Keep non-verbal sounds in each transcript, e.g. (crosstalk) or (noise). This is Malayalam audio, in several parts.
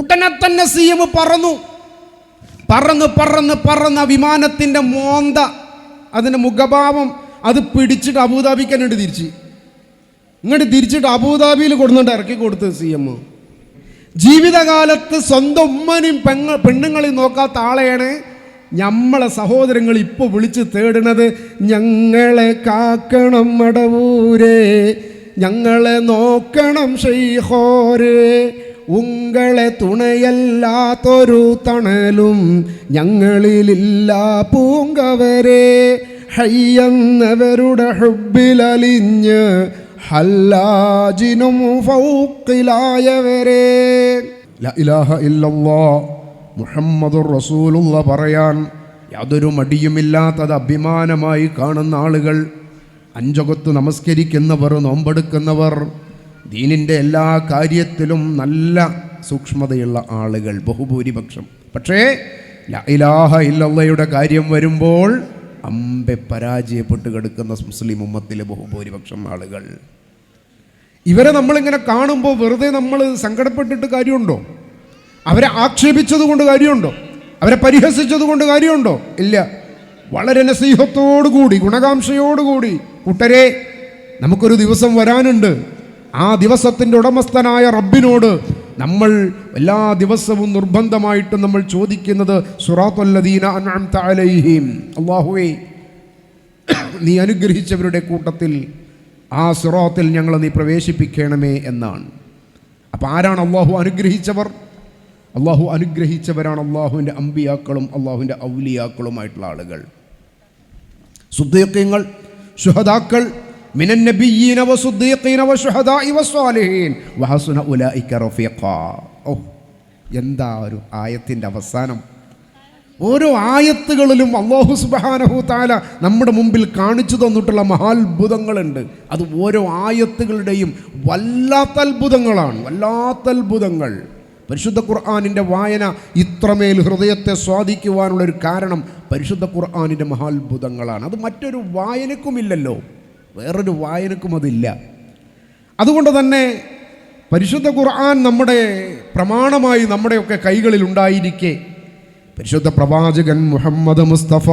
ഉടനെ തന്നെ സി എം പറന്നു. പറന്ന് പറന്ന് പറന്ന് വിമാനത്തിന്റെ മോന്ത അതിന്റെ മുഖഭാവം അത് പിടിച്ചിട്ട് അബുദാബിക്ക് അങ്ങോട്ട് തിരിച്ച്. ഇങ്ങോട്ട് തിരിച്ചിട്ട് അബുദാബിയിൽ കൊടുന്നുണ്ട് ഇറക്കി കൊടുത്ത് സി എം. ജീവിതകാലത്ത് സ്വന്തം ഉമ്മനെയും പെങ്ങ പെണ്ണുങ്ങളെയും നോക്കാത്ത ആളെയാണ് ഞമ്മളെ സഹോദരങ്ങൾ ഇപ്പോൾ വിളിച്ച് തേടുന്നത്. ഞങ്ങളെ കാക്കണം മടവൂരേ ഞങ്ങളെ നോക്കണം ഷെയ്ഹോരേ ഉങ്ങളെ തുണയല്ലാത്തൊരു തണലും ഞങ്ങളിലില്ല പൂങ്കവരെ. ഹയ്യെന്നവരുടെ ഹുബിലലിഞ്ഞ് ഹല്ലാജിനും ഫൗക്കിലായവരെ ഇലാഹ ഇല്ലല്ലാ മുഹമ്മദുർ റസൂലുള്ള പറയാൻ യാതൊരു മടിയുമില്ലാത്തത് അഭിമാനമായി കാണുന്ന ആളുകൾ. അഞ്ചകത്ത് നമസ്കരിക്കുന്നവർ നോമ്പെടുക്കുന്നവർ ദീനിന്റെ എല്ലാ കാര്യത്തിലും നല്ല സൂക്ഷ്മതയുള്ള ആളുകൾ ബഹുഭൂരിപക്ഷം. പക്ഷേ ഇലാഹ ഇല്ലയുടെ കാര്യം വരുമ്പോൾ അമ്പെ പരാജയപ്പെട്ട് കിടക്കുന്ന മുസ്ലിം ഉമ്മത്തിലെ ബഹുഭൂരിപക്ഷം ആളുകൾ. ഇവരെ നമ്മളിങ്ങനെ കാണുമ്പോൾ വെറുതെ നമ്മൾ സങ്കടപ്പെട്ടിട്ട് കാര്യമുണ്ടോ? അവരെ ആക്ഷേപിച്ചത് കൊണ്ട് കാര്യമുണ്ടോ? അവരെ പരിഹസിച്ചത് കൊണ്ട് കാര്യമുണ്ടോ? ഇല്ല. വളരെ നസീഹത്തോടുകൂടി ഗുണകാംക്ഷയോടുകൂടി. കൂട്ടരെ നമുക്കൊരു ദിവസം വരാനുണ്ട്. ആ ദിവസത്തിന്റെ ഉടമസ്ഥനായ റബ്ബിനോട് നമ്മൾ എല്ലാ ദിവസവും നിർബന്ധമായിട്ട് നമ്മൾ ചോദിക്കുന്നത് സുറാത്തുല്ലദീന അലൈഹിം. അല്ലാഹുവേ നീ അനുഗ്രഹിച്ചവരുടെ കൂട്ടത്തിൽ ആ സുറാത്തിൽ ഞങ്ങളെ നീ പ്രവേശിപ്പിക്കണമേ എന്നാണ്. അപ്പോൾ ആരാണ് അള്ളാഹു അനുഗ്രഹിച്ചവർ? അള്ളാഹു അനുഗ്രഹിച്ചവരാണ് അള്ളാഹുവിന്റെ അമ്പിയാക്കളും അള്ളാഹുവിന്റെ ഔലിയാക്കളുമായിട്ടുള്ള ആളുകൾ. സുദ്ദേക്കങ്ങൾ ശുഹദാക്കൾ ഓ എന്താ ഒരു ആയത്തിന്റെ അവസാനം? ഓരോ ആയത്തുകളിലും അള്ളാഹു സുബാനഹു താല നമ്മുടെ മുമ്പിൽ കാണിച്ചു തന്നിട്ടുള്ള മഹാത്ഭുതങ്ങളുണ്ട്. അത് ഓരോ ആയത്തുകളുടെയും വല്ലാത്ത അത്ഭുതങ്ങളാണ് വല്ലാത്ത അത്ഭുതങ്ങൾ പരിശുദ്ധ ഖുർആാനിന്റെ വായന ഇത്രമേൽ ഹൃദയത്തെ സ്വാധിക്കുവാനുള്ളൊരു കാരണം പരിശുദ്ധ ഖുർആാനിന്റെ മഹാത്ഭുതങ്ങളാണ്. അത് മറ്റൊരു വായനക്കുമില്ലല്ലോ. വേറൊരു വായനക്കും അതില്ല. അതുകൊണ്ട് തന്നെ പരിശുദ്ധ ഖുർആൻ നമ്മുടെ പ്രമാണമായി നമ്മുടെയൊക്കെ കൈകളിൽ ഉണ്ടായിരിക്കെ. പരിശുദ്ധ പ്രവാചകൻ മുഹമ്മദ് മുസ്തഫ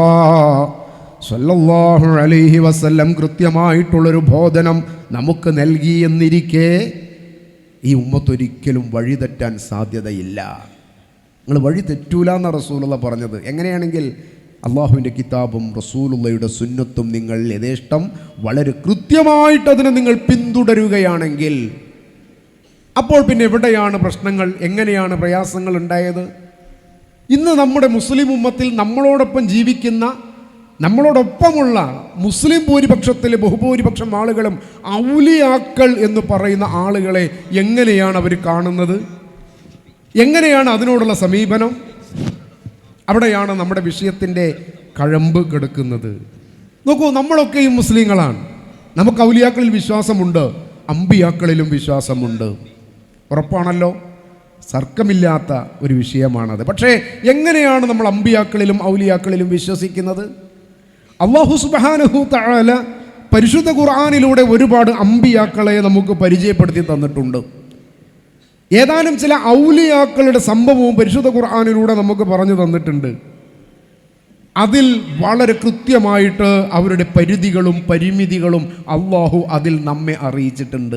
സല്ലല്ലാഹു അലൈഹി വസല്ലം കൃത്യമായിട്ടുള്ളൊരു ബോധനം നമുക്ക് നൽകി എന്നിരിക്കെ ഈ ഉമ്മത്തൊരിക്കലും വഴി തെറ്റാൻ സാധ്യതയില്ല. നിങ്ങൾ വഴി തെറ്റൂല റസൂലുള്ള പറഞ്ഞത്. എങ്ങനെയാണെങ്കിൽ അള്ളാഹുവിന്റെ കിതാബും റസൂലുള്ളയുടെ സുന്നത്തും നിങ്ങൾ യഥേഷ്ടം വളരെ കൃത്യമായിട്ട് അതിനെ നിങ്ങൾ പിന്തുടരുകയാണെങ്കിൽ അപ്പോൾ പിന്നെ എവിടെയാണ് പ്രശ്നങ്ങൾ? എങ്ങനെയാണ് പ്രയാസങ്ങൾ ഉണ്ടായത്? ഇന്ന് നമ്മുടെ മുസ്ലിം ഉമ്മത്തിൽ നമ്മളോടൊപ്പം ജീവിക്കുന്ന നമ്മളോടൊപ്പമുള്ള മുസ്ലിം ഭൂരിപക്ഷത്തിലെ ബഹുഭൂരിപക്ഷം ആളുകളും ഔലിയാക്കൾ എന്ന് പറയുന്ന ആളുകളെ എങ്ങനെയാണ് അവർ കാണുന്നത്? എങ്ങനെയാണ് അതിനോടുള്ള സമീപനം? അവിടെയാണ് നമ്മുടെ വിഷയത്തിന്റെ കഴമ്പ് കിടക്കുന്നത്. നോക്കൂ നമ്മളൊക്കെയും മുസ്ലിങ്ങളാണ്. നമുക്ക് ഔലിയാക്കളിൽ വിശ്വാസമുണ്ട് അമ്പിയാക്കളിലും വിശ്വാസമുണ്ട്. ഉറപ്പാണല്ലോ? സർക്കമില്ലാത്ത ഒരു വിഷയമാണത്. പക്ഷേ എങ്ങനെയാണ് നമ്മൾ അമ്പിയാക്കളിലും ഔലിയാക്കളിലും വിശ്വസിക്കുന്നത്? അള്ളാഹു സുബാനഹു തആല പരിശുദ്ധ ഖുർആാനിലൂടെ ഒരുപാട് അമ്പിയാക്കളെ നമുക്ക് പരിചയപ്പെടുത്തി തന്നിട്ടുണ്ട്. ഏതാനും ചില ഔലിയാക്കളുടെ സംഭവവും പരിശുദ്ധ ഖുർആാനിലൂടെ നമുക്ക് പറഞ്ഞു തന്നിട്ടുണ്ട്. അതിൽ വളരെ കൃത്യമായിട്ട് അവരുടെ പരിധികളും പരിമിതികളും അള്ളാഹു അതിൽ നമ്മെ അറിയിച്ചിട്ടുണ്ട്.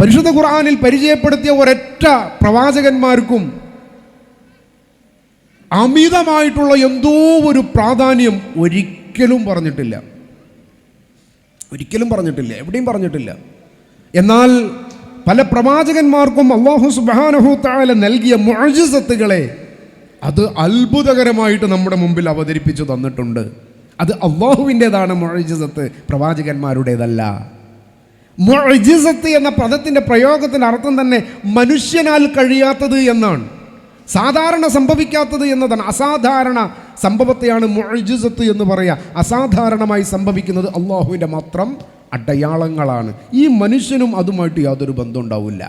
പരിശുദ്ധ ഖുർആാനിൽ പരിചയപ്പെടുത്തിയ ഒരൊറ്റ പ്രവാചകന്മാർക്കും അമിതമായിട്ടുള്ള എന്തോ ഒരു പ്രാധാന്യം ഒരിക്കലും പറഞ്ഞിട്ടില്ല. ഒരിക്കലും പറഞ്ഞിട്ടില്ല എവിടെയും പറഞ്ഞിട്ടില്ല. എന്നാൽ പല പ്രവാചകന്മാർക്കും അള്ളാഹു സുബാനഹു താല നൽകിയ മുഴജിസത്തുകളെ അത് അത്ഭുതകരമായിട്ട് നമ്മുടെ മുമ്പിൽ അവതരിപ്പിച്ചു തന്നിട്ടുണ്ട്. അത് അള്ളാഹുവിന്റെതാണ് മുഴജിസത്ത് പ്രവാചകന്മാരുടേതല്ല. മുഴജിസത്ത് എന്ന പദത്തിന്റെ പ്രയോഗത്തിന്റെ അർത്ഥം തന്നെ മനുഷ്യനാൽ കഴിയാത്തത് എന്നാണ്. സാധാരണ സംഭവിക്കാത്തത് എന്നതാണ്. അസാധാരണ സംഭവത്തെയാണ് മുഴജിസത്ത് എന്ന് പറയുക അസാധാരണമായി സംഭവിക്കുന്നത് അള്ളാഹുവിന്റെ മാത്രം അടയാളങ്ങളാണ്. ഈ മനുഷ്യനും അതുമായിട്ട് യാതൊരു ബന്ധം ഉണ്ടാവില്ല.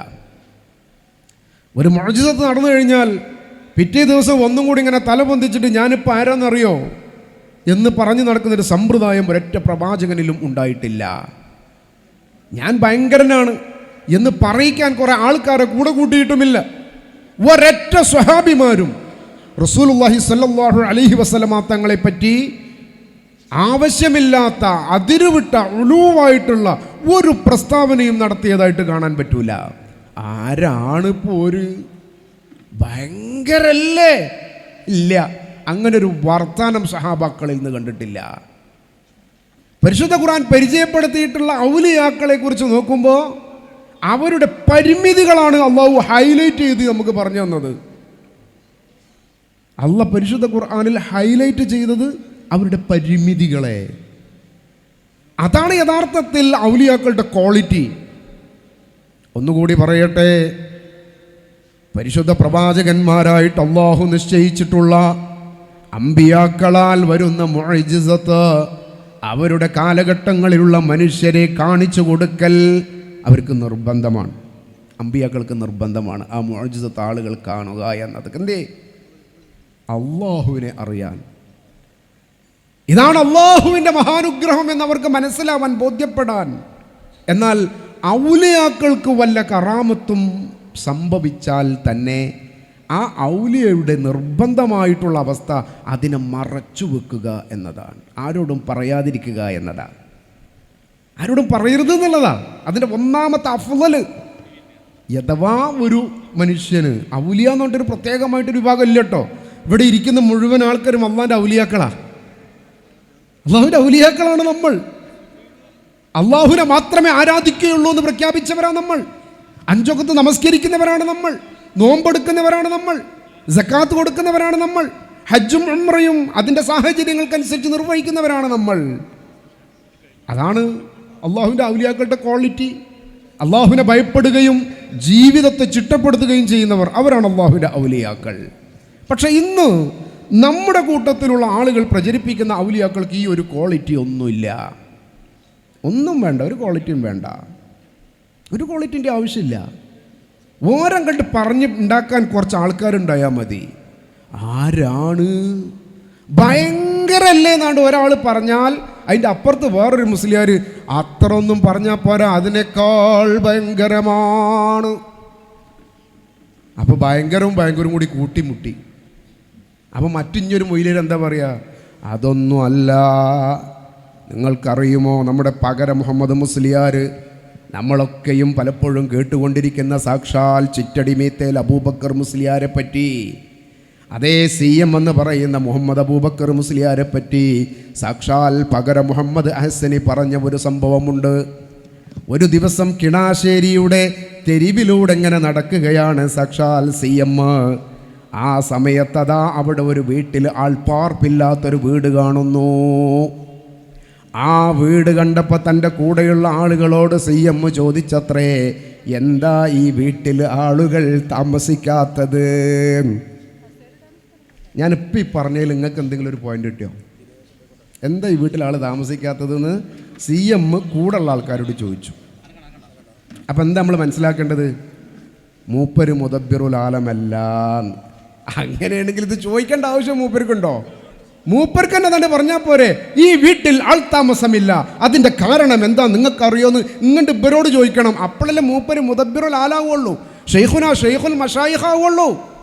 ഒരു മോചിതത്ത് നടന്നു കഴിഞ്ഞാൽ പിറ്റേ ദിവസം ഒന്നും കൂടി ഇങ്ങനെ തല പൊന്തിച്ചിട്ട് ഞാനിപ്പോൾ ആരാന്നറിയോ? എന്ന് പറഞ്ഞു നടക്കുന്നൊരു സമ്പ്രദായം ഒരൊറ്റ പ്രവാചകനിലും ഉണ്ടായിട്ടില്ല. ഞാൻ ഭയങ്കരനാണ് എന്ന് പറയിക്കാൻ കുറേ ആൾക്കാരെ കൂടെ കൂട്ടിയിട്ടുമില്ല. ഒരൊറ്റ സ്വഹാബിമാരും റസൂലുള്ളാഹി സ്വല്ലല്ലാഹു അലൈഹി വസല്ലമ തങ്ങളെ പറ്റി ആവശ്യമില്ലാത്ത അതിരുവിട്ട ഉളുവായിട്ടുള്ള ഒരു പ്രസ്താവനയും നടത്തിയതായിട്ട് കാണാൻ പറ്റൂല. ആരാണ് ഇപ്പോൾ ഒരു ഭയങ്കരല്ലേ? ഇല്ല. അങ്ങനെ ഒരു വർത്താനം സഹാബാക്കളിൽ നിന്ന് കണ്ടിട്ടില്ല. പരിശുദ്ധ ഖുർആൻ പരിചയപ്പെടുത്തിയിട്ടുള്ള ഔലിയാക്കളെ കുറിച്ച് നോക്കുമ്പോൾ അവരുടെ പരിമിതികളാണ് അള്ളാഹു ഹൈലൈറ്റ് ചെയ്ത് നമുക്ക് പറഞ്ഞു തന്നത്. അല്ല പരിശുദ്ധ ഖുർആാനിൽ ഹൈലൈറ്റ് ചെയ്തത് അവരുടെ പരിമിതികളെ. അതാണ് യഥാർത്ഥത്തിൽ ഔലിയാക്കളുടെ ക്വാളിറ്റി. ഒന്നുകൂടി പറയട്ടെ. പരിശുദ്ധ പ്രവാചകന്മാരായിട്ട് അള്ളാഹു നിശ്ചയിച്ചിട്ടുള്ള അമ്പിയാക്കളാൽ വരുന്ന മൊഴിജിസത്ത് അവരുടെ കാലഘട്ടങ്ങളിലുള്ള മനുഷ്യരെ കാണിച്ചു കൊടുക്കൽ അവർക്ക് നിർബന്ധമാണ്. അമ്പിയാക്കൾക്ക് നിർബന്ധമാണ്. ആ മൊഴിജിസത്ത് ആളുകൾ കാണുക എന്നത് എന്തേ? അള്ളാഹുവിനെ അറിയാൻ. ഇതാണ് അള്ളാഹുവിന്റെ മഹാനുഗ്രഹം എന്നവർക്ക് മനസ്സിലാവാൻ ബോധ്യപ്പെടാൻ. എന്നാൽ ഔലിയാക്കൾക്ക് വല്ല കറാമത്തും സംഭവിച്ചാൽ തന്നെ ആ ഔലിയയുടെ നിർബന്ധമായിട്ടുള്ള അവസ്ഥ അതിനെ മറച്ചു വെക്കുക എന്നതാണ്. ആരോടും പറയാതിരിക്കുക എന്നതാണ്. ആരോടും പറയരുത് എന്നുള്ളതാണ്. അതിന്റെ ഒന്നാമത്തെ അഫ്വൽ യഥവാ ഒരു മനുഷ്യന് ഔലിയ എന്ന് പ്രത്യേകമായിട്ടൊരു വിഭാഗം ഇല്ല കേട്ടോ. ഇവിടെ ഇരിക്കുന്ന മുഴുവൻ ആൾക്കാരും അള്ളാന്റെ ഔലിയാക്കളാ. അള്ളാഹുവിന്റെ ഔലിയാക്കളാണ് നമ്മൾ. അള്ളാഹുവിനെ മാത്രമേ ആരാധിക്കുകയുള്ളൂ എന്ന് പ്രഖ്യാപിച്ചവരാണ് നമ്മൾ. അഞ്ചൊക്കത്ത് നമസ്കരിക്കുന്നവരാണ് നമ്മൾ. നോമ്പെടുക്കുന്നവരാണ് നമ്മൾ. ജക്കാത്ത് കൊടുക്കുന്നവരാണ് നമ്മൾ. ഹജ്ജും ഉമ്രയും അതിന്റെ സാഹചര്യങ്ങൾക്കനുസരിച്ച് നിർവഹിക്കുന്നവരാണ് നമ്മൾ. അതാണ് അള്ളാഹുവിന്റെ ഔലിയാക്കളുടെ ക്വാളിറ്റി. അള്ളാഹുവിനെ ഭയപ്പെടുകയും ജീവിതത്തെ ചിട്ടപ്പെടുത്തുകയും ചെയ്യുന്നവർ അവരാണ് അള്ളാഹുവിന്റെ ഔലിയാക്കൾ. പക്ഷേ ഇന്ന് നമ്മുടെ കൂട്ടത്തിലുള്ള ആളുകൾ പ്രചരിപ്പിക്കുന്ന ഔലിയാക്കൾക്ക് ഈ ഒരു ക്വാളിറ്റി ഒന്നുമില്ല. ഒന്നും വേണ്ട ഒരു ക്വാളിറ്റിയും വേണ്ട. ഒരു ക്വാളിറ്റിന്റെ ആവശ്യമില്ല. ഓരം കണ്ട് പറഞ്ഞ് ഉണ്ടാക്കാൻ കുറച്ച് ആൾക്കാരുണ്ടായാൽ മതി. ആരാണ്? ഭയങ്കരല്ലേ എന്നാണ്ട് ഒരാൾ പറഞ്ഞാൽ അതിന്റെ അപ്പുറത്ത് വേറൊരു മുസ്ലിയാർ അത്ര ഒന്നും പറഞ്ഞാൽ പോരാ അതിനേക്കാൾ ഭയങ്കരമാണ്. അപ്പോൾ ഭയങ്കരവും ഭയങ്കരവും കൂടി കൂട്ടിമുട്ടി. അപ്പോൾ മറ്റിഞ്ഞൊരു മൊയിലിൽ എന്താ പറയുക അതൊന്നും അല്ല. നിങ്ങൾക്കറിയുമോ നമ്മുടെ പകര മുഹമ്മദ് മുസ്ലിയാർ നമ്മളൊക്കെയും പലപ്പോഴും കേട്ടുകൊണ്ടിരിക്കുന്ന സാക്ഷാൽ ചിറ്റടിമീത്തേൽ അബൂബക്കർ മുസ്ലിയാരെ പറ്റി അതേ സി എം എന്ന് പറയുന്ന മുഹമ്മദ് അബൂബക്കർ മുസ്ലിയാരെ പറ്റി സാക്ഷാൽ പകര മുഹമ്മദ് അഹസനി പറഞ്ഞ ഒരു സംഭവമുണ്ട്. ഒരു ദിവസം കിണാശ്ശേരിയുടെ തെരുവിലൂടെ ഇങ്ങനെ നടക്കുകയാണ് സാക്ഷാൽ സി എം. ആ സമയത്തതാ അവിടെ ഒരു വീട്ടിൽ ആൾ പാർപ്പില്ലാത്തൊരു വീട് കാണുന്നു. ആ വീട് കണ്ടപ്പോൾ തന്റെ കൂടെയുള്ള ആളുകളോട് സി എം ചോദിച്ചത്രേ എന്താ ഈ വീട്ടിൽ ആളുകൾ താമസിക്കാത്തത്? ഞാനിപ്പോൾ ഈ പറഞ്ഞതിൽ നിങ്ങൾക്ക് എന്തെങ്കിലും ഒരു പോയിന്റ് കിട്ടിയോ? എന്താ ഈ വീട്ടിൽ ആൾ താമസിക്കാത്തതെന്ന്? സി എം കൂടുള്ള ആൾക്കാരോട് ചോദിച്ചു. അപ്പം എന്താ നമ്മൾ മനസ്സിലാക്കേണ്ടത്? മൂപ്പര് മുതബിറുലാലമല്ല അങ്ങനെയാണെങ്കിൽ ഇത് ചോദിക്കേണ്ട ആവശ്യം മൂപ്പർക്കുണ്ടോ? മൂപ്പർക്ക് തന്നെ തന്നെ പറഞ്ഞാൽ പോരെ ഈ വീട്ടിൽ ആൾ താമസമില്ല. അതിന്റെ കാരണം എന്താ നിങ്ങൾക്ക് അറിയോന്ന് ഇങ്ങോട്ട് ഇവരോട് ചോദിക്കണം. അപ്പോഴല്ലേ മൂപ്പര് മുദബിറുൽ ആലാവുള്ളൂ ഷെയ്ഖുന ഷെയ്ഖുൽ മഷായിഹാവുള്ളൂ.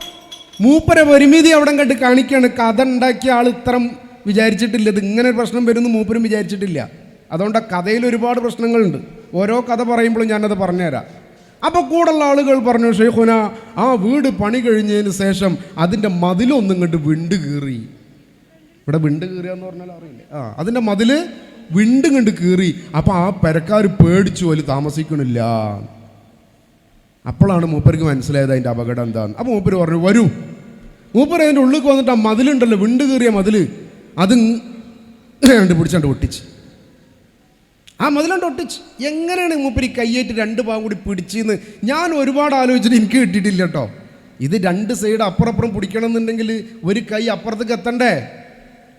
മൂപ്പരെ പരിമിതി അവിടെ കണ്ട് കാണിക്കുകയാണ് കഥ ഉണ്ടാക്കിയ ആൾ ഇത്രം വിചാരിച്ചിട്ടില്ല. ഇത് ഇങ്ങനെ പ്രശ്നം വരുമെന്ന് മൂപ്പരും വിചാരിച്ചിട്ടില്ല. അതുകൊണ്ട് കഥയിൽ ഒരുപാട് പ്രശ്നങ്ങളുണ്ട്. ഓരോ കഥ പറയുമ്പോഴും ഞാനത് പറഞ്ഞുതരാം. അപ്പോൾ കൂടുള്ള ആളുകൾ പറഞ്ഞു ഷെയ്ഖുന ആ വീട് പണി കഴിഞ്ഞതിന് ശേഷം അതിന്റെ മതിലൊന്നും ഇങ്ങോട്ട് വിണ്ട് കീറി. ഇവിടെ വിണ്ട് കീറുക പറഞ്ഞാൽ അറിയില്ലേ? ആ അതിന്റെ മതിൽ വിണ്ട് കണ്ട് കീറി. അപ്പോൾ ആ പെരക്കാർ പേടിച്ചു അതിൽ താമസിക്കണില്ല. അപ്പോഴാണ് മൂപ്പർക്ക് മനസ്സിലായത് അതിന്റെ അപകടം എന്താന്ന്. അപ്പോൾ മൂപ്പര് പറഞ്ഞു വരൂ. മൂപ്പർ അതിന്റെ ഉള്ളിൽ വന്നിട്ട് ആ മതിലുണ്ടല്ലോ വിണ്ട് കീറിയ മതിൽ അത് (clears throat) പിടിച്ചാണ്ട് ഒട്ടിച്ച്. ആ മതിലുണ്ട് ഒട്ടിച്ച്. എങ്ങനെയാണ് മൂപ്പര് കയ്യേറ്റ് രണ്ട് ഭാഗം കൂടി പിടിച്ചെന്ന്? ഞാൻ ഒരുപാട് ആലോചിച്ചിട്ട് എനിക്ക് കിട്ടിയിട്ടില്ല കേട്ടോ ഇത് രണ്ട് സൈഡ് അപ്പുറപ്പുറം പിടിക്കണം എന്നുണ്ടെങ്കിൽ ഒരു കൈ അപ്പുറത്തേക്ക് എത്തണ്ടേ?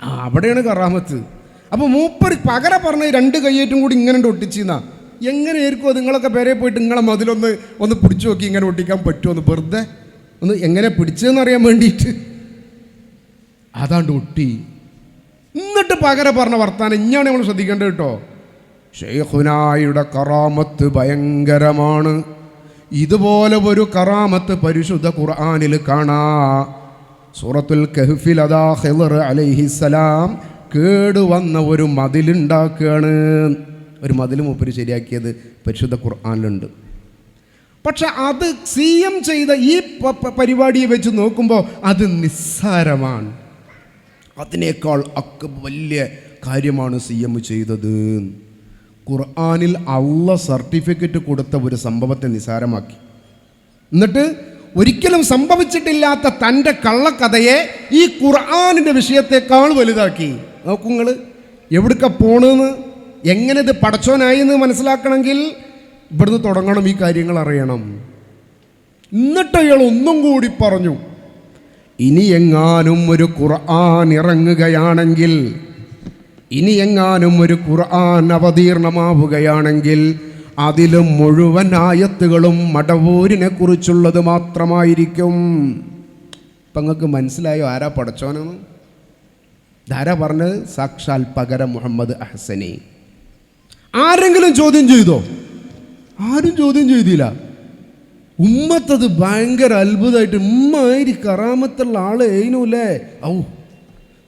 ആ അവിടെയാണ് കറാമത്ത്. അപ്പോൾ മൂപ്പർ പകര പറഞ്ഞ രണ്ട് കയ്യേറ്റും കൂടി ഇങ്ങനെ ഒട്ടിച്ചെന്നാ. എങ്ങനെയായിരിക്കും അത്? നിങ്ങളൊക്കെ പേരെ പോയിട്ട് നിങ്ങളെ മതിലൊന്ന് ഒന്ന് പിടിച്ചു നോക്കി ഇങ്ങനെ ഒട്ടിക്കാൻ പറ്റുമോ വെറുതെ? ഒന്ന് എങ്ങനെ പിടിച്ചതെന്ന് അറിയാൻ വേണ്ടിയിട്ട്. അതാണ്ട് ഒട്ടി. എന്നിട്ട് പകര പറഞ്ഞ വർത്താനം ഇഞ്ഞാണ് നമ്മൾ ശ്രദ്ധിക്കേണ്ടത് കേട്ടോ ഷെയ്ഖുനായുടെ കറാമത്ത് ഭയങ്കരമാണ്. ഇതുപോലെ ഒരു കറാമത്ത് പരിശുദ്ധ ഖുർആാനിൽ കാണാ. സൂറത്തുൽ കഹ്ഫിൽ അതാ ഹെവർ അലൈഹിസലാം കേടുവന്ന ഒരു മതിലുണ്ടാക്കുകയാണ് ഒരു മതിൽ മൂപ്പര് ശരിയാക്കിയത് പരിശുദ്ധ ഖുർആാനിലുണ്ട്. പക്ഷെ അത് സി എം ചെയ്ത ഈ പരിപാടിയെ വെച്ച് നോക്കുമ്പോൾ അത് നിസ്സാരമാണ്. അതിനേക്കാൾ അക്ക് വലിയ കാര്യമാണ് സി എം ചെയ്തത്. ഖുർആാനിൽ അള്ള സർട്ടിഫിക്കറ്റ് കൊടുത്ത ഒരു സംഭവത്തെ നിസാരമാക്കി. എന്നിട്ട് ഒരിക്കലും സംഭവിച്ചിട്ടില്ലാത്ത തന്റെ കള്ളക്കഥയെ ഈ ഖുർആാനിന്റെ വിഷയത്തെക്കാൾ വലുതാക്കി. നോക്കൂ നിങ്ങൾ എവിടുക്ക പോണെന്ന് എങ്ങനെ ഇത് പടച്ചോനായി എന്ന് മനസ്സിലാക്കണമെങ്കിൽ ഇവിടുന്ന് തുടങ്ങണം ഈ കാര്യങ്ങൾ അറിയണം. എന്നിട്ട് അയാൾ ഒന്നും കൂടി പറഞ്ഞു ഇനി എങ്ങാനും ഒരു ഖുർആൻ ഇറങ്ങുകയാണെങ്കിൽ ഇനി എങ്ങാനും ഒരു ഖുർആൻ അവതീർണമാവുകയാണെങ്കിൽ അതിലും മുഴുവൻ ആയത്തുകളും മടവൂരിനെ കുറിച്ചുള്ളത് മാത്രമായിരിക്കും. ഇപ്പം നിങ്ങൾക്ക് മനസ്സിലായോ? ആരാ പഠിച്ചോനെന്ന് ധാര പറഞ്ഞത്? സാക്ഷാൽ പകരം മുഹമ്മദ് അഹസനി. ആരെങ്കിലും ചോദ്യം ചെയ്തോ? ആരും ചോദ്യം ചെയ്തില്ല. ഉമ്മത്തത് ഭയങ്കര അത്ഭുതമായിട്ട് ഉമ്മ കറാമത്തുള്ള ആൾ ഏനൂല്ലേ ഔ.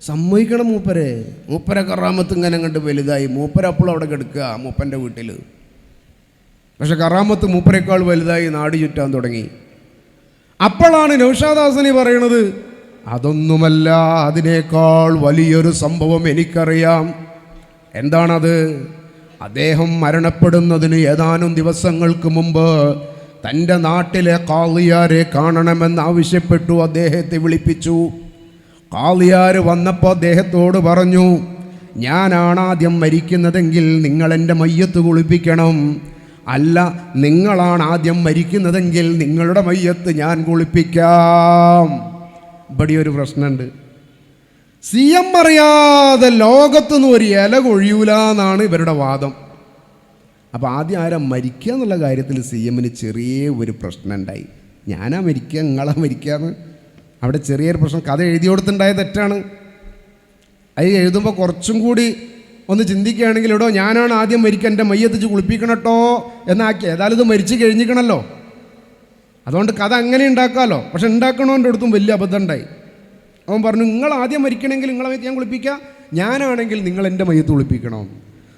സമ്മതിക്കണം മൂപ്പരെ. മൂപ്പരെ കറാമത്ത് ഇങ്ങനെ കണ്ട് വലുതായി. മൂപ്പര അപ്പോൾ അവിടെ കിടക്കുക മൂപ്പന്റെ വീട്ടിൽ പക്ഷെ കറാമത്ത് മൂപ്പരേക്കാൾ വലുതായി നാട് ചുറ്റാൻ തുടങ്ങി. അപ്പോഴാണ് നൗഷാദാസനി പറയണത് അതൊന്നുമല്ല അതിനേക്കാൾ വലിയൊരു സംഭവം എനിക്കറിയാം. എന്താണത്? അദ്ദേഹം മരണപ്പെടുന്നതിന് ഏതാനും ദിവസങ്ങൾക്ക് മുമ്പ് തന്റെ നാട്ടിലെ കാളിയാരെ കാണണമെന്ന് ആവശ്യപ്പെട്ടു അദ്ദേഹത്തെ വിളിപ്പിച്ചു. കാളിയാർ വന്നപ്പോൾ അദ്ദേഹത്തോട് പറഞ്ഞു ഞാനാണ് ആദ്യം മരിക്കുന്നതെങ്കിൽ നിങ്ങൾ എന്റെ മയ്യത്ത് കുളിപ്പിക്കണം. അല്ല നിങ്ങളാണ് ആദ്യം മരിക്കുന്നതെങ്കിൽ നിങ്ങളുടെ മയ്യത്ത് ഞാൻ കുളിപ്പിക്കാം. ഇവിടെ ഒരു പ്രശ്നമുണ്ട് സി എം അറിയാതെ ലോകത്തുനിന്ന് ഒരു ഇല കൊഴിയൂല എന്നാണ് ഇവരുടെ വാദം. അപ്പോൾ ആദ്യം ആരാ മരിക്കുക എന്നുള്ള കാര്യത്തിൽ സി എമ്മിന് ചെറിയ ഒരു പ്രശ്നമുണ്ടായി ഞാനാ മരിക്കുക നിങ്ങളാ മരിക്കാന്ന്. അവിടെ ചെറിയൊരു പ്രശ്നം. കഥ എഴുതി കൊടുത്തുണ്ടായ തെറ്റാണ്. അത് എഴുതുമ്പോൾ കുറച്ചും കൂടി ഒന്ന് ചിന്തിക്കുകയാണെങ്കിൽ എടോ ഞാനാണ് ആദ്യം മരിക്കുക എന്റെ മയ്യത്തിച്ച് കുളിപ്പിക്കണട്ടോ എന്നാക്കി. ഏതായാലും ഇത് മരിച്ചു കഴിഞ്ഞിക്കണല്ലോ അതുകൊണ്ട് കഥ അങ്ങനെ ഉണ്ടാക്കാമല്ലോ പക്ഷെ ഉണ്ടാക്കണോന്റെ അടുത്തും വലിയ അബദ്ധം ഉണ്ടായി അവൻ പറഞ്ഞു നിങ്ങൾ ആദ്യം മരിക്കണമെങ്കിൽ നിങ്ങളെ മയത്ത് ഞാൻ കുളിപ്പിക്കാം. ഞാനാണെങ്കിൽ നിങ്ങൾ എന്റെ മയ്യത്ത് കുളിപ്പിക്കണം.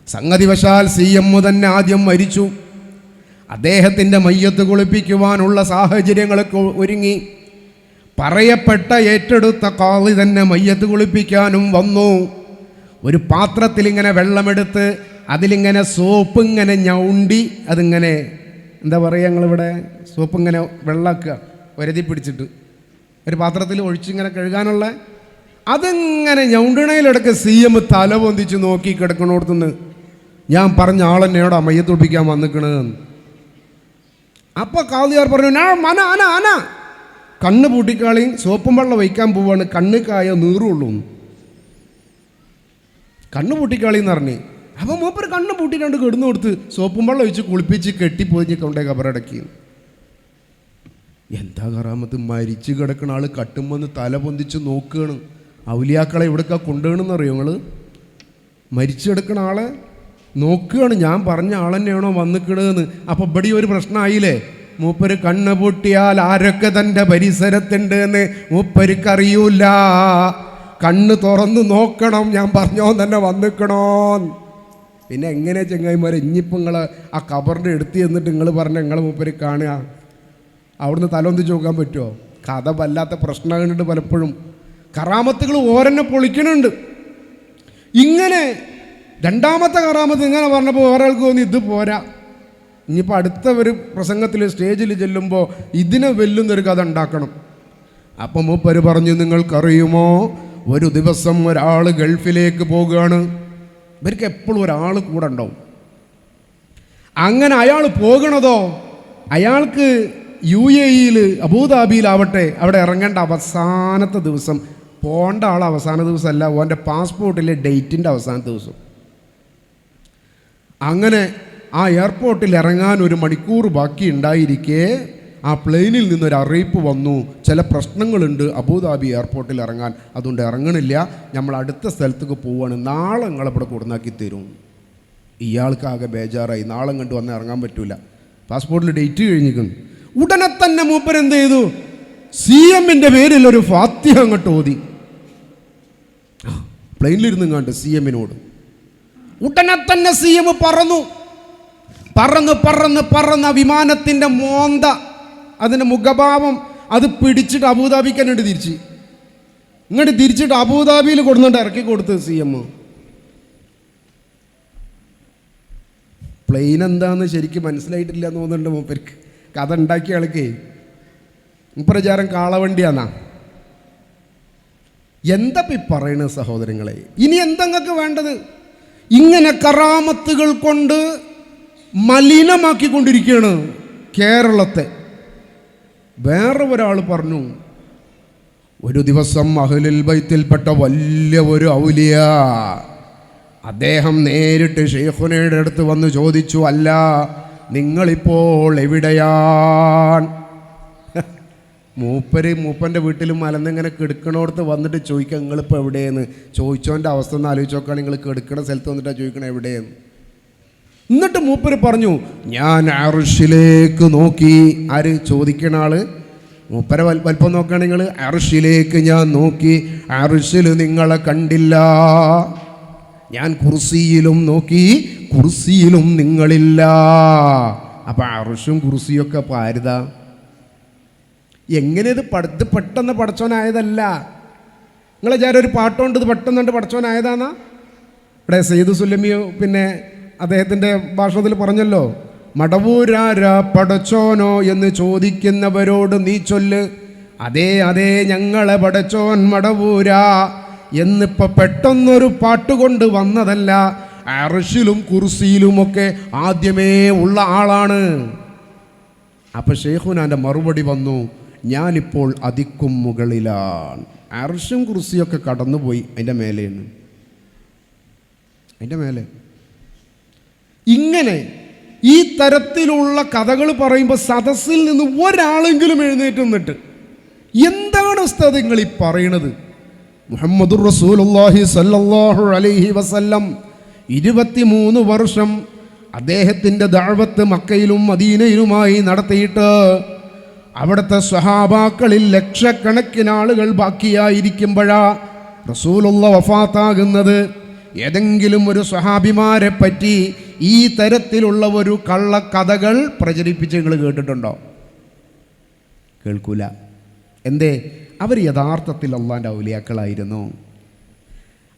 സംഗതിവശാൽ സി എം തന്നെ ആദ്യം മരിച്ചു. അദ്ദേഹത്തിന്റെ മയ്യത്ത് കുളിപ്പിക്കുവാനുള്ള സാഹചര്യങ്ങളൊക്കെ ഒരുങ്ങി. പറയപ്പെട്ട ഏറ്റെടുത്ത കാളി തന്നെ മയ്യത്ത് കുളിപ്പിക്കാനും വന്നു. ഒരു പാത്രത്തിൽ ഇങ്ങനെ വെള്ളമെടുത്ത് അതിലിങ്ങനെ സോപ്പ് ഇങ്ങനെ ഞൗണ്ടി അതിങ്ങനെ എന്താ പറയുക ഞങ്ങളിവിടെ? സോപ്പ് ഇങ്ങനെ വെള്ളമൊക്കെ ഒരതി പിടിച്ചിട്ട്. ഒരു പാത്രത്തിൽ ഒഴിച്ചിങ്ങനെ കഴുകാനുള്ള അതിങ്ങനെ ഞൗണ്ടണയിലിടക്ക് സി എം തല പൊന്തിച്ച് നോക്കി കിടക്കണോടത്തുനിന്ന് ഞാൻ പറഞ്ഞ ആളെന്നെയോടാ മയ്യത്ത് കുളിപ്പിക്കാൻ വന്നിക്കണെന്ന് അപ്പോൾ കാതിയാർ പറഞ്ഞു "നാ, മന അന അന. കണ്ണ് പൂട്ടിക്കാളി സോപ്പും വെള്ളം വയ്ക്കാൻ പോവാണ്. കണ്ണ് കായ നീറുള്ളൂ. കണ്ണ് പൂട്ടിക്കാളി എന്ന് പറഞ്ഞ്. അപ്പൊ മൂപ്പർ കണ്ണ് പൂട്ടിക്കൊണ്ട് കിടന്നു കൊടുത്ത് സോപ്പും വെള്ളം ഒഴിച്ച് കുളിപ്പിച്ച് കെട്ടിപ്പോയി കൊണ്ടേ കബറടക്കി. എന്താ കറാമത്ത്? മരിച്ചു കിടക്കണ ആൾ കട്ടുമ്പോന്ന് തല പൊന്തിച്ച് നോക്കുകയാണ് ഔലിയാക്കളെ എവിടേക്കാ കൊണ്ടുപോകണമെന്ന് അറിയോ നിങ്ങൾ മരിച്ചു കിടക്കണ ആളെ നോക്കുകയാണ് ഞാൻ പറഞ്ഞ ആളെന്നെയാണോ വന്നിക്കണതെന്ന്. അപ്പൊ ഇവിടെ ഒരു പ്രശ്നമായില്ലേ? മൂപ്പര് കണ്ണു പൊട്ടിയാൽ ആരൊക്കെ തന്റെ പരിസരത്തുണ്ട് എന്ന് മൂപ്പര്ക്കറിയൂല കണ്ണ് തുറന്ന് നോക്കണം ഞാൻ പറഞ്ഞോ തന്നെ വന്നിക്കണോ പിന്നെ എങ്ങനെ ചെങ്ങായിമാരെ ഇനിയിപ്പോൾ നിങ്ങൾ ആ കബറിന്റെ എടുത്ത് ചെന്നിട്ട് നിങ്ങൾ പറഞ്ഞ നിങ്ങളെ മൂപ്പര് കാണുക. അവിടുന്ന് തലൊന്നിച്ച് നോക്കാൻ പറ്റുമോ? കഥ വല്ലാത്ത പ്രശ്നങ്ങളുണ്ട് പലപ്പോഴും. കറാമത്തുകൾ ഓരെന്നെ പൊളിക്കണുണ്ട് ഇങ്ങനെ രണ്ടാമത്തെ കറാമത്ത് ഇങ്ങനെ പറഞ്ഞപ്പോൾ ഒരാൾക്ക് തോന്നി ഇത് പോരാ. ഇനിയിപ്പോൾ അടുത്ത ഒരു പ്രസംഗത്തിൽ സ്റ്റേജിൽ ചെല്ലുമ്പോൾ ഇതിനെ വെല്ലുന്നൊരു കഥ ഉണ്ടാക്കണം. അപ്പം മൂപ്പര് പറഞ്ഞു നിങ്ങൾക്കറിയുമോ? ഒരു ദിവസം ഒരാൾ ഗൾഫിലേക്ക് പോവുകയാണ് ഇവർക്ക് എപ്പോഴും ഒരാൾ കൂടെ ഉണ്ടാവും. അങ്ങനെ അയാൾ പോകണതോ? അയാൾക്ക് യു എ ഇയിൽ അബൂദാബിയിലാവട്ടെ അവിടെ ഇറങ്ങേണ്ട അവസാനത്തെ ദിവസം. പോകേണ്ട ആൾ അവസാന ദിവസമല്ല ഓന്റെ പാസ്പോർട്ടിലെ ഡേറ്റിന്റെ അവസാന ദിവസം. അങ്ങനെ ആ എയർപോർട്ടിൽ ഇറങ്ങാൻ ഒരു മണിക്കൂർ ബാക്കി ഉണ്ടായിരിക്കെ ആ പ്ലെയിനിൽ നിന്നൊരു അറിയിപ്പ് വന്നു. ചില പ്രശ്നങ്ങളുണ്ട് അബുദാബി എയർപോർട്ടിൽ ഇറങ്ങാൻ. അതുകൊണ്ട് ഇറങ്ങണില്ല. നമ്മൾ അടുത്ത സ്ഥലത്തേക്ക് പോവുകയാണ് നാളെ നിങ്ങളിവിടെ കൊടുന്നാക്കി തരും. ഇയാൾക്കാകെ ബേജാറായി. നാളെ കണ്ട് വന്ന് ഇറങ്ങാൻ പറ്റൂല. പാസ്പോർട്ടിൽ ഡേറ്റ് കഴിഞ്ഞിരിക്കുന്നു. ഉടനെ തന്നെ മൂപ്പൻ എന്ത് ചെയ്തു? സി എമ്മിന്റെ പേരിൽ ഒരു ഫാത്യം അങ്ങോട്ട് ഓതി. പ്ലെയിനിലിരുന്നു കണ്ട് സി എമ്മിനോട്. ഉടനെ തന്നെ സി എം പറന്നു പറന്ന് പറന്ന് പറന്ന് ആ വിമാനത്തിന്റെ മോന്ത അതിന്റെ മുഖഭാവം അത് പിടിച്ചിട്ട് അബുദാബിക്ക് തന്നെ തിരിച്ച്. ഇങ്ങോട്ട് തിരിച്ചിട്ട് അബുദാബിയിൽ കൊടുന്നുണ്ട് ഇറക്കി കൊടുത്ത് സി എം. പ്ലെയിൻ എന്താന്ന് ശരിക്കും മനസ്സിലായിട്ടില്ല എന്ന് തോന്നുന്നുണ്ട് മൂപ്പർക്ക്. കഥ ഉണ്ടാക്കിയ ആൾക്ക്. ഇപ്രചാരം കാളവണ്ടിയാന്നാ. എന്താ ഈ പറയുന്നത് സഹോദരങ്ങളെ? ഇനി എന്തെങ്ങൾക്ക് വേണ്ടത്? ഇങ്ങനെ കറാമത്തുകൾ കൊണ്ട് മലിനമാക്കിക്കൊണ്ടിരിക്കുകയാണ് കേരളത്തെ. വേറെ ഒരാൾ പറഞ്ഞു ഒരു ദിവസം അഹ്ലുൽ ബൈത്തിൽപ്പെട്ട വലിയ ഒരു ഔലിയ അദ്ദേഹം നേരിട്ട് ഷെയ്ഖുനയുടെ അടുത്ത് വന്ന് ചോദിച്ചു അല്ല നിങ്ങളിപ്പോൾ എവിടെയാണ് (laughs) മൂപ്പര് മൂപ്പന്റെ വീട്ടിൽ മലന്നിങ്ങനെ കിടക്കണോടത്ത് വന്നിട്ട് ചോദിക്കുക നിങ്ങളിപ്പോൾ എവിടെയെന്ന്? ചോദിച്ചോന്റെ അവസ്ഥ ഒന്ന് ആലോചിച്ച് നോക്കുകയാണ് നിങ്ങൾ കിടക്കണ സ്ഥലത്ത് വന്നിട്ടാണ് ചോദിക്കണം എവിടെയെന്ന്? എന്നിട്ട് മൂപ്പര് പറഞ്ഞു ഞാൻ അറുഷിലേക്ക് നോക്കി. ആര് ചോദിക്കണ ആൾ? മൂപ്പര വലിപ്പം നോക്കുകയാണ് നിങ്ങൾ അറുഷിലേക്ക് ഞാൻ നോക്കി. അറുഷിൽ നിങ്ങളെ കണ്ടില്ല. ഞാൻ കുർസിയിലും നോക്കി. കുർസിയിലും നിങ്ങളില്ല. അപ്പൊ അറുഷും കുർസിയൊക്കെ പാരുത എങ്ങനെ ഇത് പഠിത്ത് പെട്ടെന്ന് പഠിച്ചോനായതല്ല നിങ്ങളെ വിചാരം ഒരു പാട്ടുകൊണ്ട് ഇത് പെട്ടെന്നുണ്ട് പഠിച്ചോനായതാന്നാ ഇവിടെ സെയ്ദ് സുല്ലമിയോ പിന്നെ അദ്ദേഹത്തിന്റെ ഭാഷണത്തിൽ പറഞ്ഞല്ലോ മടവൂരാര പടച്ചോനോ എന്ന് ചോദിക്കുന്നവരോട് നീ ചൊല്ല് അതേ അതേ ഞങ്ങളെ പടച്ചോൻ മടവൂരാ എന്നിപ്പോൾ പെട്ടെന്നൊരു പാട്ടുകൊണ്ട് വന്നതല്ല അർഷിലും കുർസിയിലുമൊക്കെ ആദ്യമേ ഉള്ള ആളാണ്. അപ്പോൾ ഷെയ്ഖുനാന്റെ മറുപടി വന്നു ഞാനിപ്പോൾ അതിക്കും മുകളിലാണ്. അർഷും കുർസിയൊക്കെ കടന്നുപോയി അതിന്റെ മേലെയാണ് അതിന്റെ മേലെ. ഇങ്ങനെ ഈ തരത്തിലുള്ള കഥകൾ പറയുമ്പോൾ സദസ്സിൽ നിന്ന് ഒരാളെങ്കിലും എഴുന്നേറ്റ് നിന്നിട്ട് എന്താണ് ഉസ്താദ് നിങ്ങൾ ഈ പറയണത്? മുഹമ്മദുർ റസൂലുള്ളാഹി സല്ലല്ലാഹു അലൈഹി വസല്ലം ഇരുപത്തിമൂന്ന് വർഷം അദ്ദേഹത്തിന്റെ ദാഴ്വത്ത് മക്കയിലും മദീനയിലുമായി നടത്തിയിട്ട് അവിടുത്തെ സ്വഹാബാക്കളിൽ ലക്ഷക്കണക്കിന് ആളുകൾ ബാക്കിയായിരിക്കുമ്പോഴാ റസൂലുള്ള വഫാത്താകുന്നത്. ഏതെങ്കിലും ഒരു സ്വഹാഭിമാരെ പറ്റി ഈ തരത്തിലുള്ള ഒരു കള്ളക്കഥകൾ പ്രചരിപ്പിച്ച് നിങ്ങൾ കേട്ടിട്ടുണ്ടോ? കേൾക്കൂല. എന്തേ? അവർ യഥാർത്ഥത്തിൽ അള്ളാന്റെ ഔലിയാക്കളായിരുന്നു.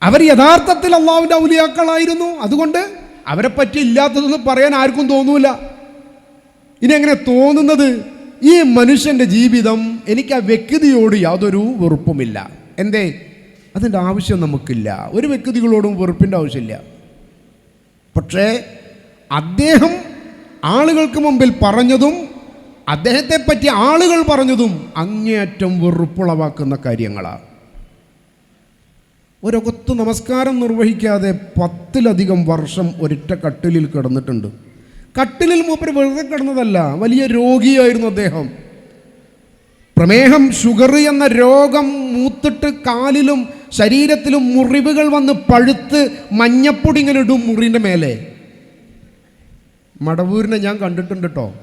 അവർ യഥാർത്ഥത്തിൽ അള്ളാവിന്റെ ഔലിയാക്കളായിരുന്നു. അതുകൊണ്ട് അവരെ പറ്റി ഇല്ലാത്തതൊന്നും പറയാൻ ആർക്കും തോന്നൂല. ഇനി എങ്ങനെ തോന്നുന്നത്? ഈ മനുഷ്യന്റെ ജീവിതം എനിക്ക് ആ വ്യക്തിയോട് യാതൊരു വെറുപ്പുമില്ല. എന്തേ? അതിന്റെ ആവശ്യം നമുക്കില്ല. ഒരു വ്യക്തികളോടും വെറുപ്പിന്റെ ആവശ്യമില്ല. പക്ഷേ അദ്ദേഹം ആളുകൾക്ക് മുമ്പിൽ പറഞ്ഞതും അദ്ദേഹത്തെ പറ്റി ആളുകൾ പറഞ്ഞതും അങ്ങേയറ്റം വെറുപ്പുളവാക്കുന്ന കാര്യങ്ങളാണ്. ഒരകത്ത് നമസ്കാരം നിർവഹിക്കാതെ പത്തിലധികം വർഷം ഒരിറ്റ കട്ടിലിൽ കിടന്നിട്ടുണ്ട്. കട്ടിലിൽ മൂപ്പർ വെറുതെ കിടന്നതല്ല വലിയ രോഗിയായിരുന്നു അദ്ദേഹം. പ്രമേഹം ഷുഗർ എന്ന രോഗം മൂത്തിട്ട് കാലിലും ശരീരത്തിലും മുറിവുകൾ വന്ന് പഴുത്ത് മഞ്ഞപ്പൊടി ഇങ്ങനെ ഇടും മുറിന്റെ മേലെ. മടവൂരിനെ ഞാൻ കണ്ടിട്ടുണ്ട് കേട്ടോ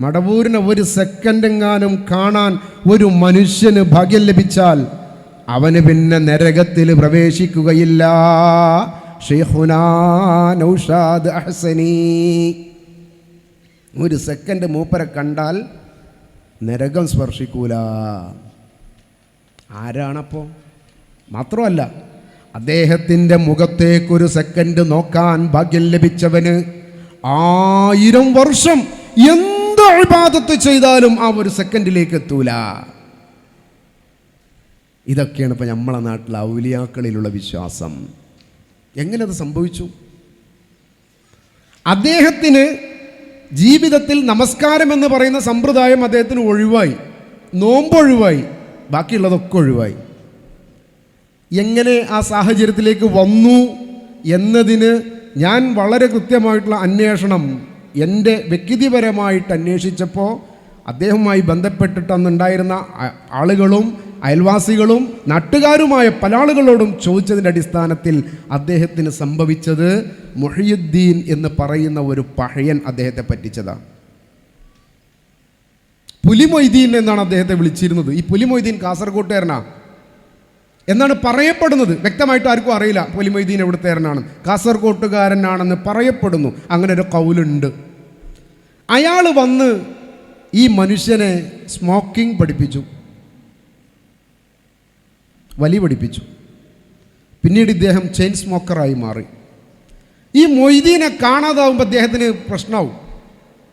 മടവൂരിനെ ഒരു സെക്കൻഡെങ്ങാനും കാണാൻ ഒരു മനുഷ്യന് ഭാഗ്യം ലഭിച്ചാൽ അവന് പിന്നെ നരകത്തിൽ പ്രവേശിക്കുകയില്ല. അഹ്സനി. ഒരു സെക്കൻഡ് മൂപ്പരെ കണ്ടാൽ നരകം സ്പർശിക്കൂല. ആരാണപ്പോൾ മാത്രമല്ല അദ്ദേഹത്തിന്റെ മുഖത്തേക്കൊരു സെക്കൻഡ് നോക്കാൻ ഭാഗ്യം ലഭിച്ചവന് ആയിരം വർഷം എന്ത് അഴിബാദത്ത് ചെയ്താലും ആ ഒരു സെക്കൻഡിലേക്ക് എത്തൂല. ഇതൊക്കെയാണ് ഇപ്പം നമ്മളെ നാട്ടിലെ ഔലിയാക്കളിലുള്ള വിശ്വാസം. എങ്ങനെ അത് സംഭവിച്ചു? അദ്ദേഹത്തിന് ജീവിതത്തിൽ നമസ്കാരം എന്ന് പറയുന്ന സമ്പ്രദായം അദ്ദേഹത്തിന് ഒഴിവായി നോമ്പ് ഒഴിവായി ബാക്കിയുള്ളതൊക്കെ ഒഴിവായി. എങ്ങനെ ആ സാഹചര്യത്തിലേക്ക് വന്നു എന്നതിന് ഞാൻ വളരെ കൃത്യമായിട്ടുള്ള അന്വേഷണം എന്റെ വ്യക്തിപരമായിട്ട് അന്വേഷിച്ചപ്പോൾ അദ്ദേഹവുമായി ബന്ധപ്പെട്ടിട്ട് അന്നുണ്ടായിരുന്ന ആളുകളും അയൽവാസികളും നാട്ടുകാരുമായ പല ആളുകളോടും ചോദിച്ചതിന്റെ അടിസ്ഥാനത്തിൽ അദ്ദേഹത്തിന് സംഭവിച്ചത് മൊഹിയുദ്ദീൻ എന്ന് പറയുന്ന ഒരു പഴയൻ അദ്ദേഹത്തെ പറ്റിച്ചതാണ്. പുലിമൊയ്തീൻ എന്നാണ് അദ്ദേഹത്തെ വിളിച്ചിരുന്നത്. ഈ പുലിമൊയ്തീൻ കാസർഗോട്ടുകാരനാ എന്നാണ് പറയപ്പെടുന്നത്. വ്യക്തമായിട്ട് ആർക്കും അറിയില്ല പുലിമൊയ്തീൻ എവിടുത്തേരനാണ് കാസർഗോട്ടുകാരനാണെന്ന് പറയപ്പെടുന്നു. അങ്ങനെ ഒരു കൗലുണ്ട്. അയാൾ വന്ന് ഈ മനുഷ്യനെ സ്മോക്കിംഗ് പഠിപ്പിച്ചു. വലി പഠിപ്പിച്ചു. പിന്നീട് ഇദ്ദേഹം ചെയിൻ സ്മോക്കറായി മാറി. ഈ മൊയ്തീനെ കാണാതാവുമ്പോൾ അദ്ദേഹത്തിന് പ്രശ്നമാവും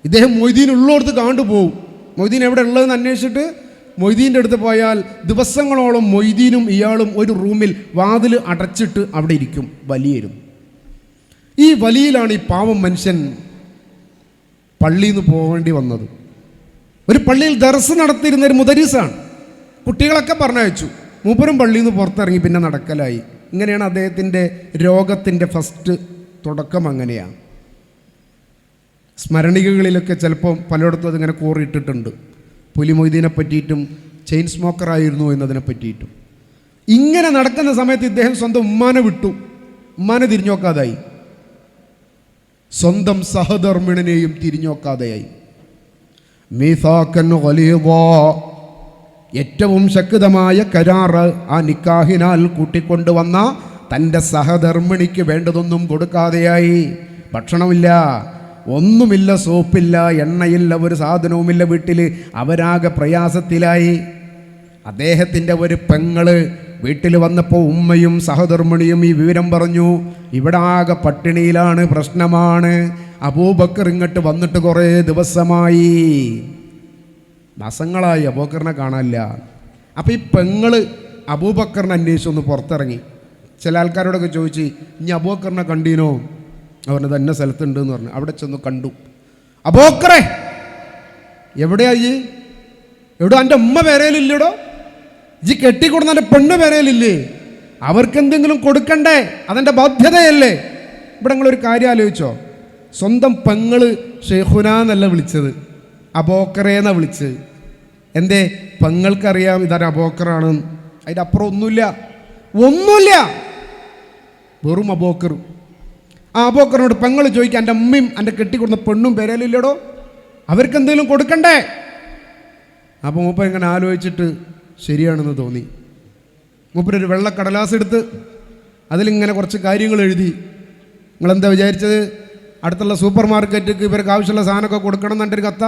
ഇദ്ദേഹം മൊയ്തീൻ ഉള്ളോടത്ത് കാണ്ടുപോകും മൊയ്തീൻ എവിടെ ഉള്ളതെന്ന് അന്വേഷിച്ചിട്ട് മൊയ്തീന്റെ അടുത്ത് പോയാൽ ദിവസങ്ങളോളം മൊയ്തീനും ഇയാളും ഒരു റൂമിൽ വാതിൽ അടച്ചിട്ട് അവിടെ ഇരിക്കും വലിയരും. ഈ വലിയിലാണ് ഈ പാവം മനുഷ്യൻ പള്ളിയിൽ നിന്ന് പോകേണ്ടി വന്നത്. ഒരു പള്ളിയിൽ ദർസ് നടത്തിയിരുന്ന ഒരു മുദരീസാണ്. കുട്ടികളൊക്കെ പറഞ്ഞയച്ചു മൂപ്പരും പള്ളിയിൽ നിന്ന് പുറത്തിറങ്ങി പിന്നെ നടക്കലായി. ഇങ്ങനെയാണ് അദ്ദേഹത്തിന്റെ രോഗത്തിന്റെ ഫസ്റ്റ് തുടക്കം അങ്ങനെയാണ്. സ്മരണികകളിലൊക്കെ ചിലപ്പോൾ പലയിടത്തും അതിങ്ങനെ കോറിയിട്ടിട്ടുണ്ട്. പുലിമൊയ്തീനെ പറ്റിയിട്ടും ചെയിൻ സ്മോക്കറായിരുന്നു എന്നതിനെ പറ്റിയിട്ടും. ഇങ്ങനെ നടക്കുന്ന സമയത്ത് ഇദ്ദേഹം സ്വന്തം ഉമ്മാനെ വിട്ടു. ഉമ്മാനെ തിരിഞ്ഞോക്കാതായി. സ്വന്തം സഹധർമ്മിണനെയും തിരിഞ്ഞോക്കാതെയായി. മീസാക്കൻ. ഏറ്റവും ശക്തമായ കരാറ് ആ നിക്കാഹിനാൽ കൂട്ടിക്കൊണ്ടുവന്ന തന്റെ സഹധർമ്മിണിക്ക് വേണ്ടതൊന്നും കൊടുക്കാതെയായി. ഭക്ഷണമില്ല. ഒന്നുമില്ല സോപ്പില്ല എണ്ണയില്ല ഒരു സാധനവുമില്ല വീട്ടിൽ അവരാകെ പ്രയാസത്തിലായി. അദ്ദേഹത്തിന്റെ ഒരു പെങ്ങൾ വീട്ടിൽ വന്നപ്പോൾ ഉമ്മയും സഹധർമ്മിണിയും ഈ വിവരം പറഞ്ഞു. ഇവിടെ ആകെ പട്ടിണിയിലാണ് പ്രശ്നമാണ്. അബൂബക്കർ ഇങ്ങോട്ട് വന്നിട്ട് കുറേ ദിവസമായി. മാസങ്ങളായി അബൂബക്കറിനെ കാണാനില്ല. അപ്പോൾ ഈ പെങ്ങൾ അബൂബക്കറിനെ അന്വേഷിച്ചൊന്ന് പുറത്തിറങ്ങി. ചില ആൾക്കാരോടൊക്കെ ചോദിച്ച് ഇനി അബൂബക്കറിനെ കണ്ടീനോ? അവരുടെ തന്നെ സ്ഥലത്തുണ്ട് എന്ന് പറഞ്ഞു. അവിടെ ചെന്ന് കണ്ടു. അബോക്കറേ എവിടെയാ ഈ എവിടെ? എന്റെ ഉമ്മ പേരയിലില്ലടോ ജി കെട്ടിക്കൊടുന്ന എന്റെ പെണ്ണ് പേരയിലില്ലേ അവർക്ക് എന്തെങ്കിലും കൊടുക്കണ്ടേ? അതെന്റെ ബാധ്യതയല്ലേ? ഇവിടെ നിങ്ങളൊരു കാര്യം ആലോചിച്ചോ. സ്വന്തം പെങ്ങൾ ഷെയ്ഖുന എന്നല്ല വിളിച്ചത്. അബോക്കറേന്നാണ് വിളിച്ചത്. എന്തേ? പെങ്ങൾക്കറിയാം ഇതാൻ അബോക്കറാണ് അതിന്റെ അപ്പുറം ഒന്നുമില്ല. ഒന്നുമില്ല. വെറും അബോക്കർ ആ അബോക്കറിനോട് പെങ്ങൾ ചോദിക്കാം എന്റെ അമ്മയും എന്റെ കെട്ടിക്കൊടുന്ന പെണ്ണും പേരേലില്ലടോ. അവർക്ക് എന്തെങ്കിലും കൊടുക്കണ്ടേ? അപ്പോൾ മൂപ്പ ഇങ്ങനെ ആലോചിച്ചിട്ട് ശരിയാണെന്ന് തോന്നി. മൂപ്പരൊരു വെള്ള കടലാസ് എടുത്ത് അതിലിങ്ങനെ കുറച്ച് കാര്യങ്ങൾ എഴുതി. നിങ്ങളെന്താ വിചാരിച്ചത്? അടുത്തുള്ള സൂപ്പർ മാർക്കറ്റിക്ക് ഇവർക്ക് ആവശ്യമുള്ള സാധനമൊക്കെ കൊടുക്കണം എന്നൊരു കത്ത?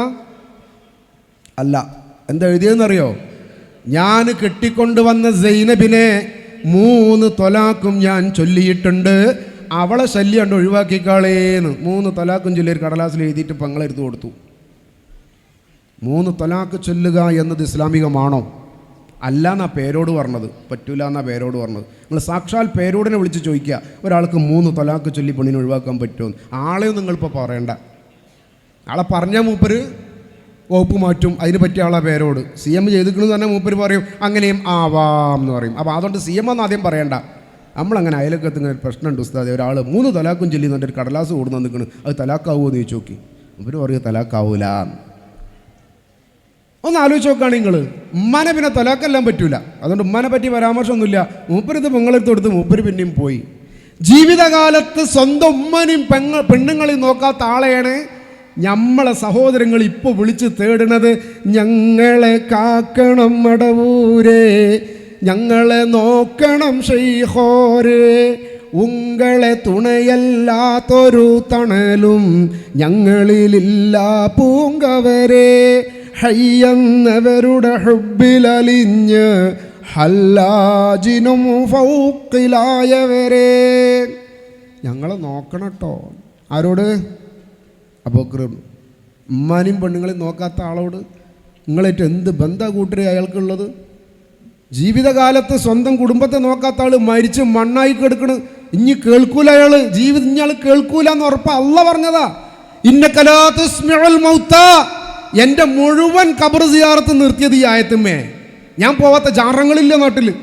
അല്ല എന്താ എഴുതിയതെന്നറിയോ? ഞാൻ കെട്ടിക്കൊണ്ടുവന്ന സൈനബിനെ മൂന്ന് തൊലാക്കും ഞാൻ ചൊല്ലിയിട്ടുണ്ട്. അവളെ ശല്യം ഉണ്ട് ഒഴിവാക്കിക്കാളേന്ന് മൂന്ന് തലാക്കും ചൊല്ലി ഒരു കടലാസിൽ എഴുതിയിട്ട് പങ്ങളെടുത്ത് കൊടുത്തു. മൂന്ന് തലാക്ക് ചൊല്ലുക എന്നത് ഇസ്ലാമികമാണോ? അല്ല എന്നാ പേരോട് പറഞ്ഞത്. പറ്റൂല എന്നാ പേരോട് പറഞ്ഞത്. നിങ്ങൾ സാക്ഷാൽ പേരോടിനെ വിളിച്ച് ചോദിക്കുക ഒരാൾക്ക് മൂന്ന് തലാക്ക് ചൊല്ലി പെണ്ണിനെ ഒഴിവാക്കാൻ പറ്റുമെന്ന്. ആളെയും നിങ്ങളിപ്പോൾ പറയണ്ട. ആളെ പറഞ്ഞ മൂപ്പര് വകുപ്പ് മാറ്റും. അതിന് പറ്റിയ ആളെ പേരോട്. സി എം ചെയ്തിട്ടുണ്ടെന്ന് തന്നെ മൂപ്പര് പറയും. അങ്ങനെയും ആവാം എന്ന് പറയും. അപ്പോൾ അതുകൊണ്ട് സി എം എന്ന് ആദ്യം പറയണ്ട. നമ്മളങ്ങനെ അയലക്കത്ത് ഇങ്ങനെ പ്രശ്നമുണ്ട് ഉസ്താദെ. ഒരാൾ മൂന്ന് തലാക്കും ചൊല്ലി എന്നിട്ട് ഒരു കടലാസ് കൂടുന്ന നിൽക്കുന്നു അത് തലാക്കാവുമോ എന്ന് ചോദിച്ചു നോക്കി. അവർ പറയുക തലാക്കാവൂല. ഒന്ന് ആലോചിച്ച് നോക്കുകയാണ് നിങ്ങൾ ഉമ്മാനെ പിന്നെ തലാക്കെല്ലാം പറ്റൂല. അതുകൊണ്ട് ഉമ്മാനെ പറ്റി പരാമർശമൊന്നുമില്ല. മൂപ്പരത്ത് പെങ്ങളെടുത്ത് കൊടുത്ത് മൂപ്പര് പിന്നെയും പോയി. ജീവിതകാലത്ത് സ്വന്തം ഉമ്മനെയും പെങ്ങ പെണ്ണുങ്ങളെയും നോക്കാത്ത ആളെയാണ് ഞമ്മളെ സഹോദരങ്ങൾ ഇപ്പോൾ വിളിച്ച് തേടുന്നത് ഞങ്ങളെ കാക്കണം മടവൂരേ ഞങ്ങളെ നോക്കണം ഷെയ്ഹോരേ ഉങ്ങളെ തുണയല്ലാത്തൊരു തണലും ഞങ്ങളിലില്ല പൂങ്കവരെ. ഹയ്യെന്നവരുടെ ഹുബിലലിഞ്ഞ് ഹല്ലാജിനും ഫൗക്കിലായവരെ ഞങ്ങളെ നോക്കണം കേട്ടോ ആരോട്? അബോക്കർ ഉമ്മാനും പെണ്ണുങ്ങളെയും നോക്കാത്ത ആളോട്. നിങ്ങളേറ്റ് എന്ത് ബന്ധ കൂട്ടരെ അയാൾക്കുള്ളത്? ജീവിതകാലത്ത് സ്വന്തം കുടുംബത്തെ നോക്കാത്ത ആൾ മരിച്ച് മണ്ണായി കിടക്കണ്. ഇനി കേൾക്കൂല അയാൾ. ജീവിതം ഇനി കേൾക്കൂല എന്ന് ഉറപ്പ. അല്ല പറഞ്ഞതാ. ഇന്ന കലാത്ത് മൗത്ത. എന്റെ മുഴുവൻ കബർ സിയാറത്ത് നിർത്തിയത് ഈ ആയത്തുമ്മേ. ഞാൻ പോവാത്ത ജാറങ്ങളില്ല നാട്ടിൽ